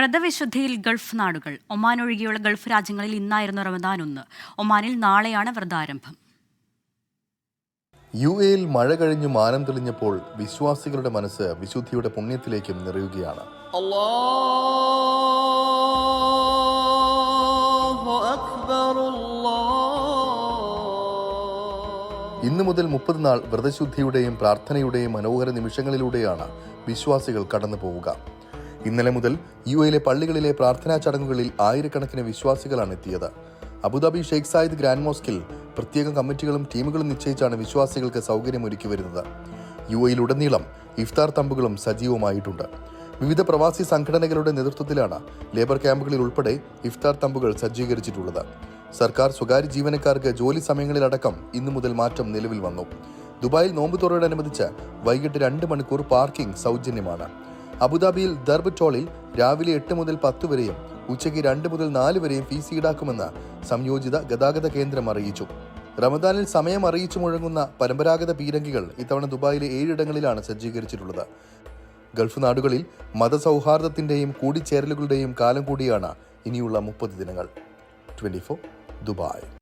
വ്രതവിശുദ്ധിയിൽ Gulf നാടുകൾ. Oman ഒഴികെയുള്ള Gulf രാജ്യങ്ങളിൽ ഇന്നായിരുന്നു റമദാൻ ഒന്ന്. ഒമാനിൽ നാളെയാണ് വ്രതാരംഭം. യു എയിൽ മഴ കഴിഞ്ഞു മാനം തെളിഞ്ഞപ്പോൾ വിശ്വാസികളുടെ മനസ്സ് വിശുദ്ധിയുടെ പുണ്യത്തിലേക്കും നിറയുകയാണ്. ഇന്നു മുതൽ മുപ്പത് നാൾ വ്രതശുദ്ധിയുടെയും പ്രാർത്ഥനയുടെയും മനോഹര നിമിഷങ്ങളിലൂടെയാണ് വിശ്വാസികൾ കടന്നു പോവുക ഇന്നലെ മുതൽ യു എയിലെ പള്ളികളിലെ പ്രാർത്ഥനാ ചടങ്ങുകളിൽ ആയിരക്കണക്കിന് വിശ്വാസികളാണ് എത്തിയത്. Abu Dhabi Sheikh Zayed grand മോസ്കിൽ പ്രത്യേക കമ്മിറ്റികളും ടീമുകളും നിശ്ചയിച്ചാണ് വിശ്വാസികൾക്ക് സൗകര്യമൊരുക്കി വരുന്നത്. യു എയിലുടനീളം ഇഫ്താർ തമ്പുകളും സജീവമായിട്ടുണ്ട്. വിവിധ പ്രവാസി സംഘടനകളുടെ നേതൃത്വത്തിലാണ് ലേബർ ക്യാമ്പുകളിൽ ഉൾപ്പെടെ ഇഫ്താർ തമ്പുകൾ സജ്ജീകരിച്ചിട്ടുള്ളത്. സർക്കാർ സ്വകാര്യ ജീവനക്കാർക്ക് ജോലി സമയങ്ങളിലടക്കം ഇന്നു മുതൽ മാറ്റം നിലവിൽ വന്നു. ദുബായിൽ നോമ്പ് തുറയോടനുബന്ധിച്ച് വൈകിട്ട് രണ്ട് മണിക്കൂർ പാർക്കിംഗ് സൗജന്യമാണ്. അബുദാബിയിൽ ദർബ് ടോളിൽ രാവിലെ എട്ട് മുതൽ പത്ത് വരെയും ഉച്ചയ്ക്ക് രണ്ട് മുതൽ നാല് വരെയും ഫീസ് ഈടാക്കുമെന്ന് സംയോജിത ഗതാഗത കേന്ദ്രം അറിയിച്ചു. റമദാനിൽ സമയം അറിയിച്ചു മുഴങ്ങുന്ന പരമ്പരാഗത പീരങ്കികൾ ഇത്തവണ ദുബായിലെ ഏഴിടങ്ങളിലാണ് സജ്ജീകരിച്ചിട്ടുള്ളത്. ഗൾഫ് നാടുകളിൽ മതസൗഹാർദ്ദത്തിന്റെയും കൂടിച്ചേരലുകളുടെയും കാലം കൂടിയാണ് ഇനിയുള്ള മുപ്പത് ദിനങ്ങൾ. Twenty Dubai.